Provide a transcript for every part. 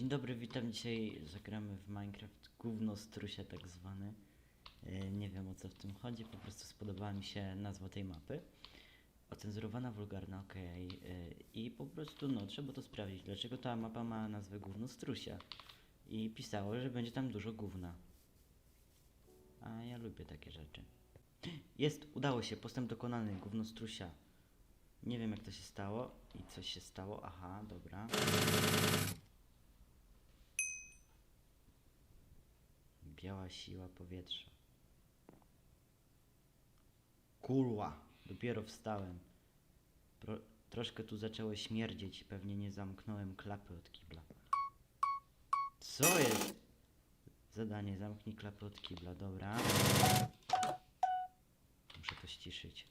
Dzień dobry, witam. Dzisiaj zagramy w Minecraft gówno strusia tak zwany. E, Nie wiem o co w tym chodzi, po prostu spodobała mi się nazwa tej mapy. Ocenzurowana, wulgarna, okej. e, I po prostu, no, trzeba to sprawdzić, dlaczego ta mapa ma nazwę gówno strusia. I pisało, że będzie tam dużo gówna. A ja lubię takie rzeczy. Jest, udało się, postęp dokonany, gówno strusia. Nie wiem jak to się stało i coś się stało, aha, dobra. Biała siła powietrza. Kurwa, dopiero wstałem. Pro, troszkę tu zaczęło śmierdzieć, pewnie nie zamknąłem klapy od kibla. Co jest? Zadanie, zamknij klapy od kibla, dobra. Muszę to ściszyć.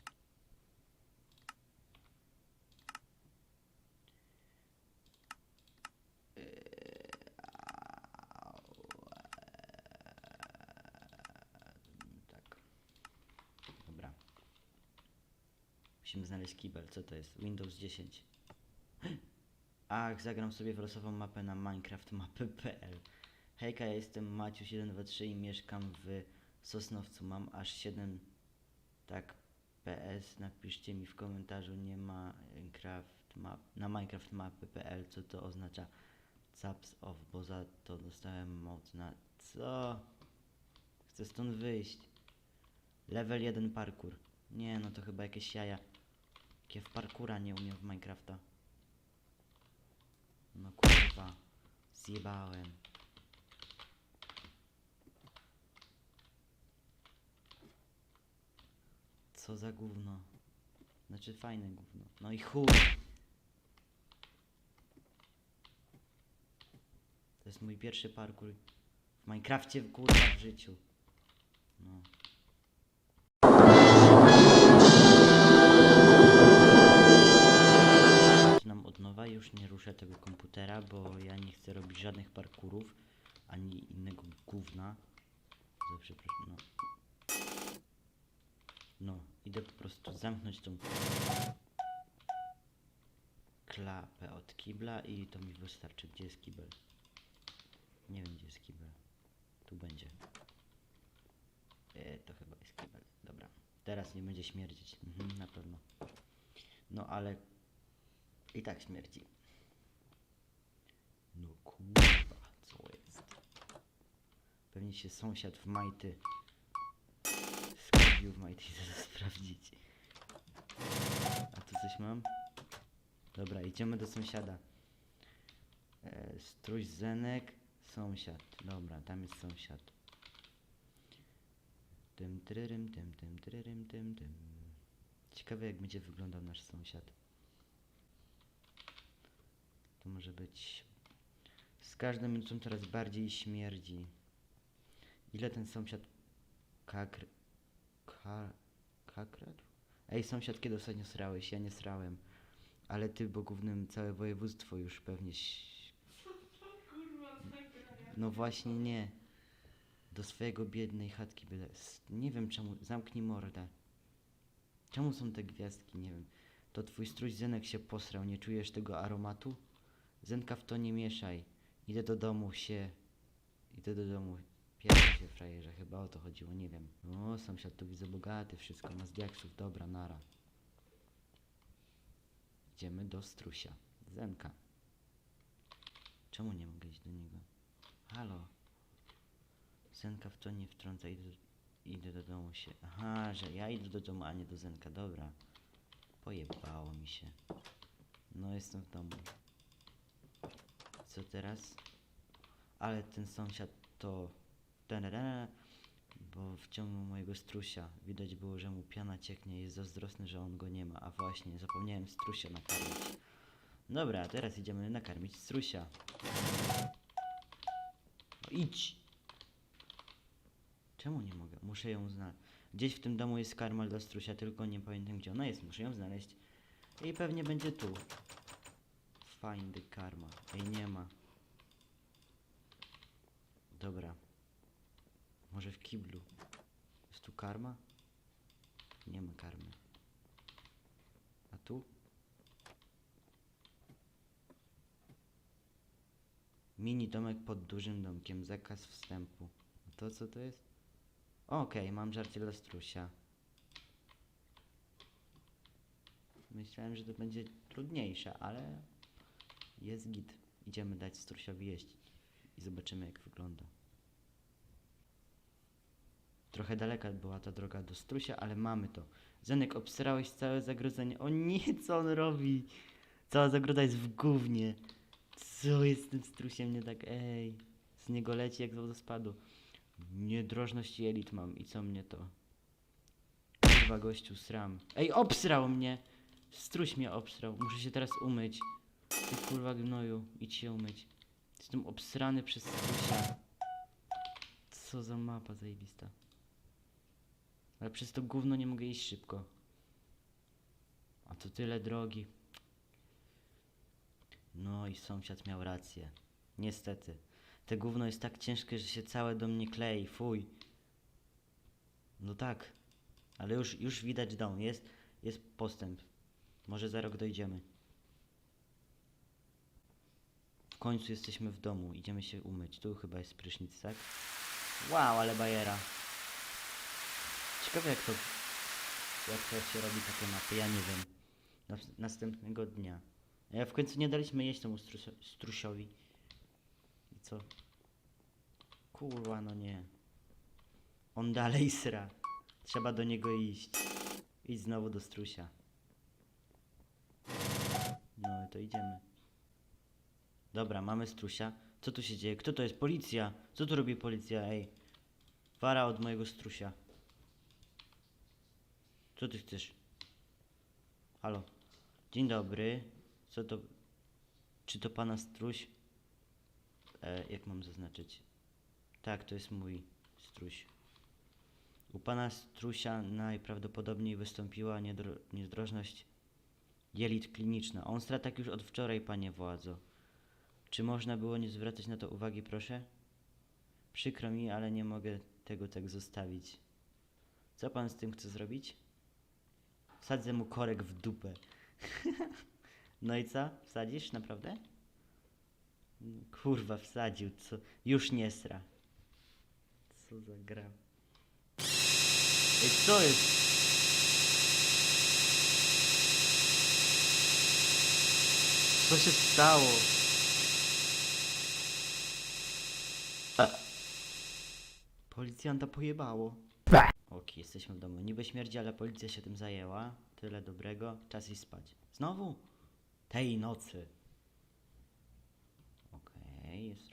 Tak. Dobra. Musimy znaleźć kibel. Co to jest? Windows 10. Ach, zagram sobie w losową mapę na minecraftmapy.pl Hejka, ja jestem Maciuś123 i mieszkam w Sosnowcu. Mam aż 7 tak PS. Napiszcie mi w komentarzu nie ma Minecraft map, na minecraftmapy.pl co to oznacza caps off, bo za to dostałem moc na co? Chcę stąd wyjść. Level 1 parkour. Nie, no to chyba jakieś jaja. Jakie w parkura nie umiem w Minecrafta. No kurwa. Zjebałem. Co za gówno. Znaczy fajne gówno. No i chuj. To jest mój pierwszy parkour w Minecrafcie kurwa w życiu. No. Już nie ruszę tego komputera, bo ja nie chcę robić żadnych parkurów, ani innego gówna. Za przepraszam, no. No, idę po prostu zamknąć tą klapę od kibla i to mi wystarczy. Gdzie jest kibel? Nie wiem, gdzie jest kibel. Tu będzie. E, to chyba jest kibel. Dobra. Teraz nie będzie śmierdzić. Mhm, na pewno. No ale i tak śmierdzi. No kurwa, co jest? Pewnie się sąsiad w majty skurwił w majty i zaraz sprawdzić. A tu coś mam? Dobra, idziemy do sąsiada. E, strój zenek, sąsiad. Dobra, tam jest sąsiad. Tym tryrym, tym, tym tryrym, tym, tym. Ciekawe jak będzie wyglądał nasz sąsiad. Może być... Z każdą minutą coraz bardziej śmierdzi. Ile ten sąsiad kakr... Ka... kakradł? Ej, sąsiad, kiedy ostatnio srałeś? Ja nie srałem. Ale ty, bo głównym całe województwo już pewnie... No właśnie nie. Do swojego biednej chatki byle... Nie wiem czemu... Zamknij mordę. Czemu są te gwiazdki? Nie wiem. To twój strój Zenek się posrał. Nie czujesz tego aromatu? Zenka w to nie mieszaj. Idę do domu się... Idę do domu. Pierwszy się frajerze. Chyba o to chodziło. Nie wiem. O, sąsiad tu widzę bogaty. Wszystko ma z diaksów. Dobra, nara. Idziemy do strusia. Zenka. Czemu nie mogę iść do niego? Halo. Zenka w to nie wtrąca. Idę idę do domu się. Aha, że ja idę do domu, a nie do Zenka. Dobra. Pojebało mi się. No jestem w domu. Co teraz? Ale ten sąsiad to... Tarara, Bo wciągnął mojego strusia. Widać było, że mu piana cieknie. Jest zazdrosny, że on go nie ma. A właśnie, zapomniałem strusia nakarmić. Dobra, teraz idziemy nakarmić strusia. No idź! Czemu nie mogę? Muszę ją znaleźć. Gdzieś w tym domu jest karma dla strusia, tylko nie pamiętam gdzie ona jest. Muszę ją znaleźć. I pewnie będzie tu. Find the karma. Ej, nie ma. Dobra. Może w kiblu. Jest tu karma? Nie ma karmy. A tu? Mini domek pod dużym domkiem. Zakaz wstępu. A to co to jest? Okej, mam żarcie dla strusia. Myślałem, że to będzie trudniejsze, ale jest git. Idziemy dać strusiowi jeść i zobaczymy jak wygląda. Trochę daleka była ta droga do strusia, ale mamy to. Zenek, obsrałeś całe zagrodzenie. O nie, co on robi? Cała zagroda jest w gównie. Co jest z tym strusiem nie tak? Ej, z niego leci jak z wodospadu. Niedrożność jelit mam i co mnie to? Kurwa gościu, sram. Ej, obsrał mnie! Struś mnie obsrał. Muszę się teraz umyć. Ty kurwa gnoju, idź się umyć. Jestem obsrany przez strusia. Co za mapa zajebista. Ale przez to gówno nie mogę iść szybko. A to tyle drogi. No i sąsiad miał rację. Niestety. Te gówno jest tak ciężkie, że się całe do mnie klei. Fuj. No tak. Ale już, już widać dom. Jest, jest postęp. Może za rok dojdziemy. W końcu jesteśmy w domu. Idziemy się umyć. Tu chyba jest prysznic, tak? Wow, ale bajera. Ciekawe jak to, jak to się robi takie mapy, ja nie wiem. Nas- następnego dnia. A w końcu nie daliśmy jeść temu strusio- strusiowi. I co? Kurwa, no nie. On dalej sra. Trzeba do niego iść. Idź znowu do strusia. No to idziemy. Dobra, mamy strusia. Co tu się dzieje? Kto to jest? Policja! Co tu robi policja? Ej. Wara od mojego strusia. Co ty chcesz? Halo. Dzień dobry. Co to? Czy to pana struś? E, jak mam zaznaczyć? Tak, to jest mój struś. U pana strusia najprawdopodobniej wystąpiła niedro, niedrożność jelit kliniczna. On stra tak już od wczoraj, panie władzo. Czy można było nie zwracać na to uwagi, proszę? Przykro mi, ale nie mogę tego tak zostawić. Co pan z tym chce zrobić? Wsadzę mu korek w dupę. no i co? Wsadzisz naprawdę? Kurwa, wsadził, co? Już nie sra. Co za gra. Ej, co jest? Co się stało? Policjanta pojebało. Ok, jesteśmy w domu. Niby śmierdzi, ale policja się tym zajęła. Tyle dobrego. Czas iść spać. Znowu? Tej nocy. Okej, jest.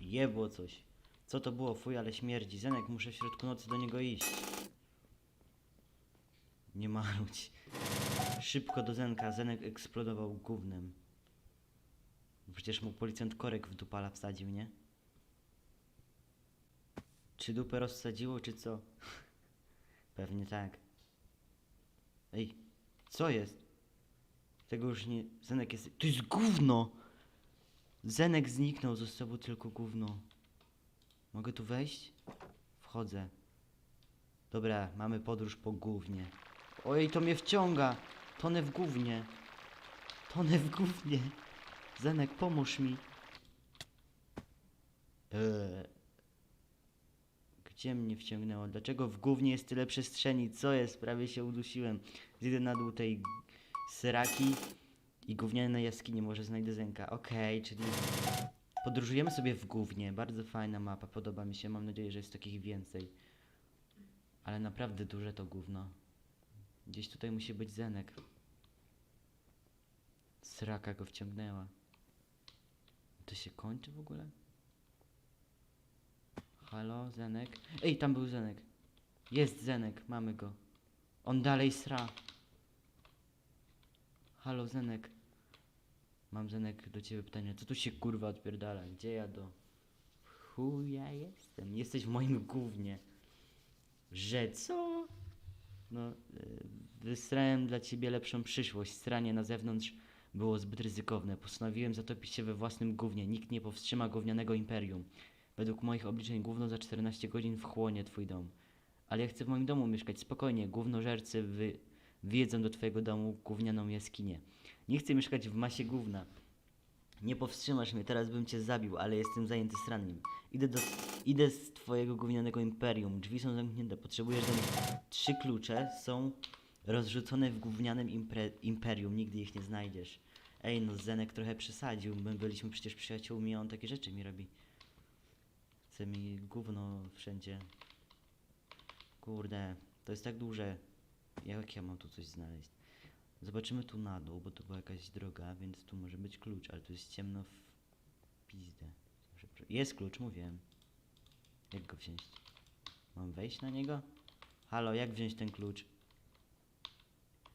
Jebło coś. Co to było? Fuj, ale śmierdzi. Zenek, muszę w środku nocy do niego iść. Nie marudź. Szybko do Zenka. Zenek eksplodował gównem. Przecież mu policjant korek w dupala wsadził, nie? Czy dupę rozsadziło, czy co? Pewnie tak. Ej, co jest? Tego już nie... Zenek jest... To jest gówno! Zenek zniknął, zostało tylko gówno. Mogę tu wejść? Wchodzę. Dobra, mamy podróż po gównie. Ojej, to mnie wciąga! Tonę w gównie. Tonę w gównie. Zenek, pomóż mi. Eee. Gdzie mnie wciągnęło? Dlaczego w gównie jest tyle przestrzeni? Co jest? Prawie się udusiłem. Zjedę na dół tej sraki i gówniane jaskinie. Może znajdę Zenka. Okej, czyli podróżujemy sobie w gównie. Bardzo fajna mapa. Podoba mi się. Mam nadzieję, że jest takich więcej. Ale naprawdę duże to gówno. Gdzieś tutaj musi być Zenek. Sraka go wciągnęła. To się kończy w ogóle? Halo, Zenek? Ej, tam był Zenek. Jest Zenek, mamy go. On dalej sra. Halo, Zenek. Mam Zenek do ciebie pytanie. Co tu się kurwa odpierdala? Gdzie ja do chuja jestem? Jesteś w moim gównie. Że co? No, y, wysrałem dla ciebie lepszą przyszłość. Stranie na zewnątrz było zbyt ryzykowne. Postanowiłem zatopić się we własnym gównie. Nikt nie powstrzyma gównianego imperium. Według moich obliczeń gówno za 14 godzin wchłonie twój dom. Ale ja chcę w moim domu mieszkać spokojnie. Gównożercy wy, wyjedzą do twojego domu gównianą jaskinię. Nie chcę mieszkać w masie gówna. Nie powstrzymasz mnie, teraz bym cię zabił, ale jestem zajęty sraniem. Idę do... Idę z twojego gównianego imperium. Drzwi są zamknięte. Potrzebujesz do nich... Trzy klucze są rozrzucone w gównianym impre... imperium. Nigdy ich nie znajdziesz. Ej, no Zenek trochę przesadził. My byliśmy przecież przyjaciółmi, a on takie rzeczy mi robi. Chce mi gówno wszędzie. Kurde, to jest tak duże. Jak ja mam tu coś znaleźć? Zobaczymy tu na dół, bo to była jakaś droga, więc tu może być klucz, ale tu jest ciemno w pizdę. Jest klucz, mówiłem. Jak go wziąć? Mam wejść na niego? Halo, jak wziąć ten klucz?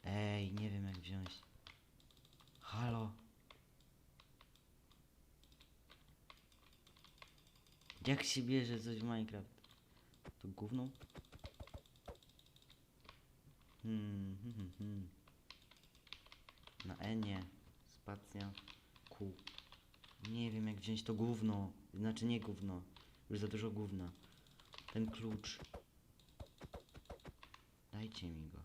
Ej, nie wiem jak wziąć. Halo. Jak się bierze coś w Minecraft? To gówno? Hmm, hmm, hmm, hmm. Na E nie. Spacja. Q. Nie wiem jak wziąć to gówno. Znaczy nie gówno. Już za dużo gówna. Ten klucz. Dajcie mi go.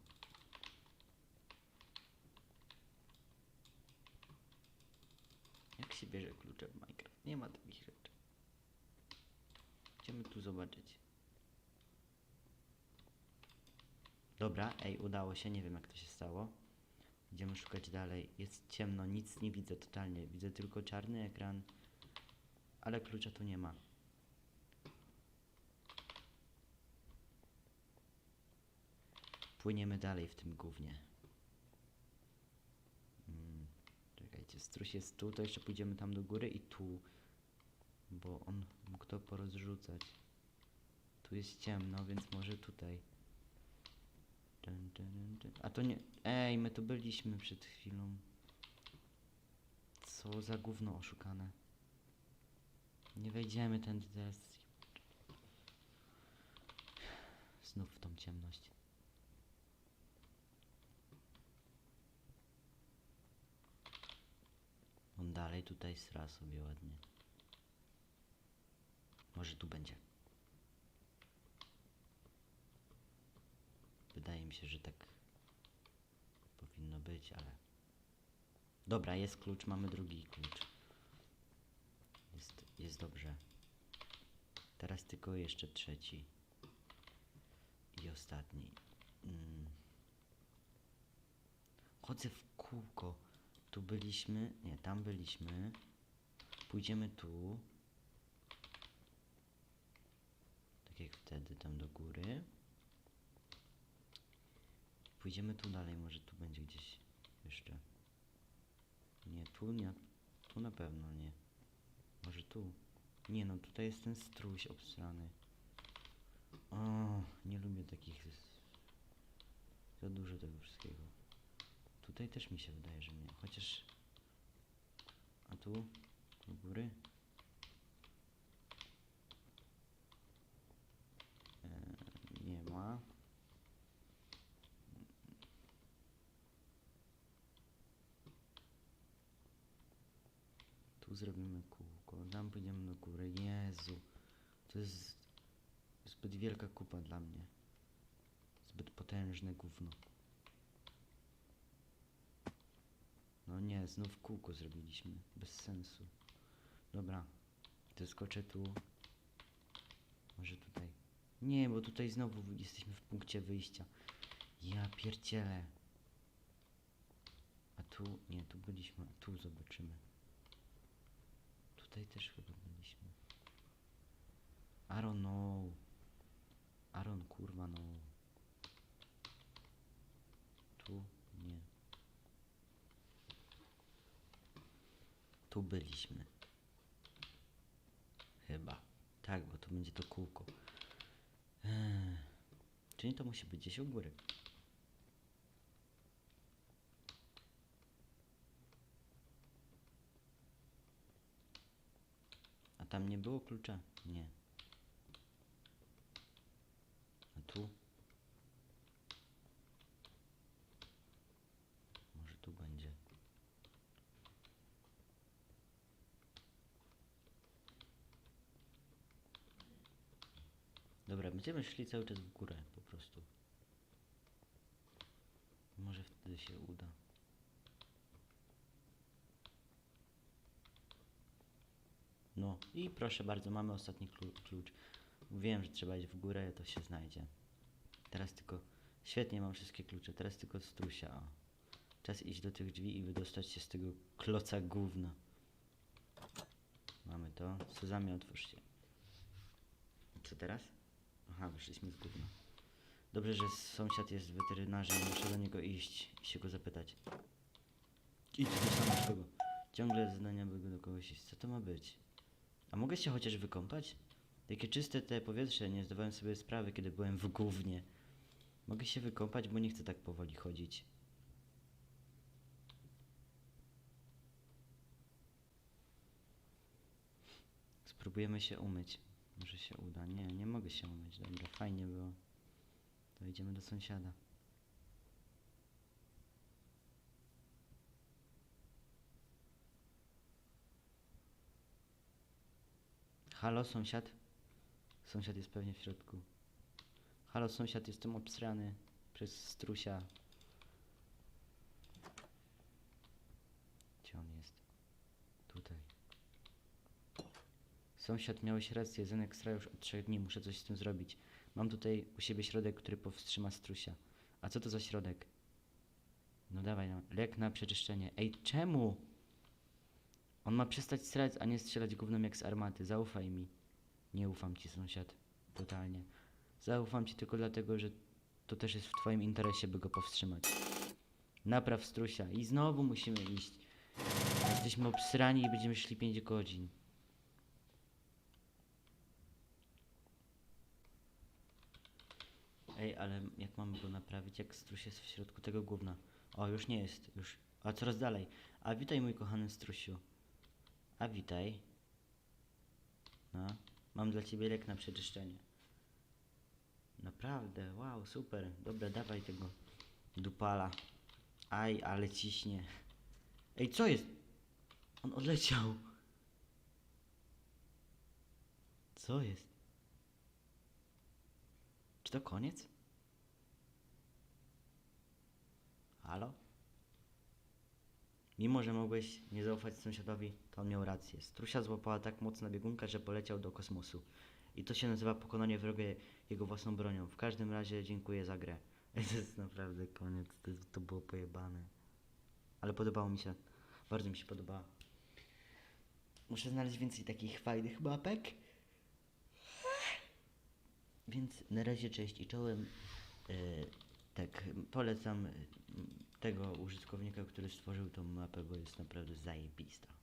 Jak się bierze klucze w Minecraft? Nie ma takich rzeczy. Idziemy tu zobaczyć. Dobra, ej, udało się, nie wiem jak to się stało. Idziemy szukać dalej. Jest ciemno, nic nie widzę totalnie. Widzę tylko czarny ekran, ale klucza tu nie ma. Płyniemy dalej w tym gównie. Mm, czekajcie, struś jest tu, to jeszcze pójdziemy tam do góry i tu. Bo on mógł to porozrzucać. Tu jest ciemno, więc może tutaj. A to nie. Ej, my tu byliśmy przed chwilą. Co za gówno oszukane. Nie wejdziemy tędy teraz. Znów w tą ciemność. On dalej tutaj sra sobie ładnie. Może tu będzie. Wydaje mi się, że tak powinno być, ale. Dobra, jest klucz, mamy drugi klucz. Jest, jest dobrze. Teraz tylko jeszcze trzeci. I ostatni. Mm. Chodzę w kółko. Tu byliśmy. Nie, tam byliśmy. Pójdziemy tu. Jak wtedy, tam do góry. Pójdziemy tu dalej, może tu będzie gdzieś jeszcze. Nie, tu nie. Tu na pewno nie. Może tu. Nie no, tutaj jest ten struś obstrany. O, nie lubię takich. Za dużo tego wszystkiego. Tutaj też mi się wydaje, że nie. Chociaż. A tu? Do góry? Eee, ma. Tu zrobimy kółko. Tam pójdziemy do góry. Jezu. To jest zbyt wielka kupa dla mnie. Zbyt potężne gówno. No nie, znów kółko zrobiliśmy. Bez sensu. Dobra. To skoczę tu. Może tutaj. Nie, bo tutaj znowu jesteśmy w punkcie wyjścia. Ja pierdzielę. A tu, nie, tu byliśmy, tu zobaczymy. Tutaj też chyba byliśmy. Aaron, no. Aaron, kurwa, no. Tu, nie. Tu byliśmy. Chyba. Tak, bo to będzie to kółko. Czyli to musi być gdzieś u góry. A tam nie było klucza? Nie. A tu? Może tu będzie. Dobra, będziemy szli cały czas w górę po prostu. Może wtedy się uda. No i proszę bardzo, mamy ostatni klu- klucz. Wiem, że trzeba iść w górę, to się znajdzie. Teraz tylko... Świetnie, mam wszystkie klucze. Teraz tylko strusia. O. Czas iść do tych drzwi i wydostać się z tego kloca gówna. Mamy to. Sezamie, otwórz się. Co teraz? Aha, wyszliśmy z gówna. Dobrze, że sąsiad jest weterynarzem. Muszę do niego iść i się go zapytać. Idź do samego. Ciągle zadania by go do kogoś iść. Co to ma być? A mogę się chociaż wykąpać? Takie czyste te powietrze, nie zdawałem sobie sprawy, kiedy byłem w gównie. Mogę się wykąpać, bo nie chcę tak powoli chodzić. Spróbujemy się umyć. Może się uda. Nie, nie mogę się umyć. Dobra, fajnie było. To idziemy do sąsiada. Halo, sąsiad? Sąsiad jest pewnie w środku. Halo, sąsiad, jestem obsrany przez strusia. Gdzie on jest? Tutaj. Sąsiad, miałeś rację, Zenek sra już od trzech dni, muszę coś z tym zrobić. Mam tutaj u siebie środek, który powstrzyma strusia. A co to za środek? No dawaj, no. lek na przeczyszczenie. Ej, czemu? On ma przestać strzelać, a nie strzelać gównem jak z armaty. Zaufaj mi. Nie ufam ci, sąsiad. Totalnie. Zaufam ci tylko dlatego, że to też jest w twoim interesie, by go powstrzymać. Napraw strusia. I znowu musimy iść. Jesteśmy obsrani i będziemy szli 5 godzin. Ej, ale jak mamy go naprawić, jak struś jest w środku tego gówna? O, już nie jest, już. A coraz dalej. A witaj, mój kochany strusiu. A witaj. No, mam dla ciebie lek na przeczyszczenie. Naprawdę, wow, super. Dobra, dawaj tego dupala. Aj, ale ciśnie. Ej, co jest? On odleciał. Co jest? Czy to koniec? Halo? Mimo, że mogłeś nie zaufać sąsiadowi, to on miał rację. Strusia złapała tak mocna biegunka, że poleciał do kosmosu. I to się nazywa pokonanie wroga jego własną bronią. W każdym razie dziękuję za grę. To jest naprawdę koniec, to, to było pojebane. Ale podobało mi się, bardzo mi się podobało. Muszę znaleźć więcej takich fajnych mapek. Więc na razie cześć i czołem. E, tak, polecam tego użytkownika, który stworzył tą mapę, bo jest naprawdę zajebista.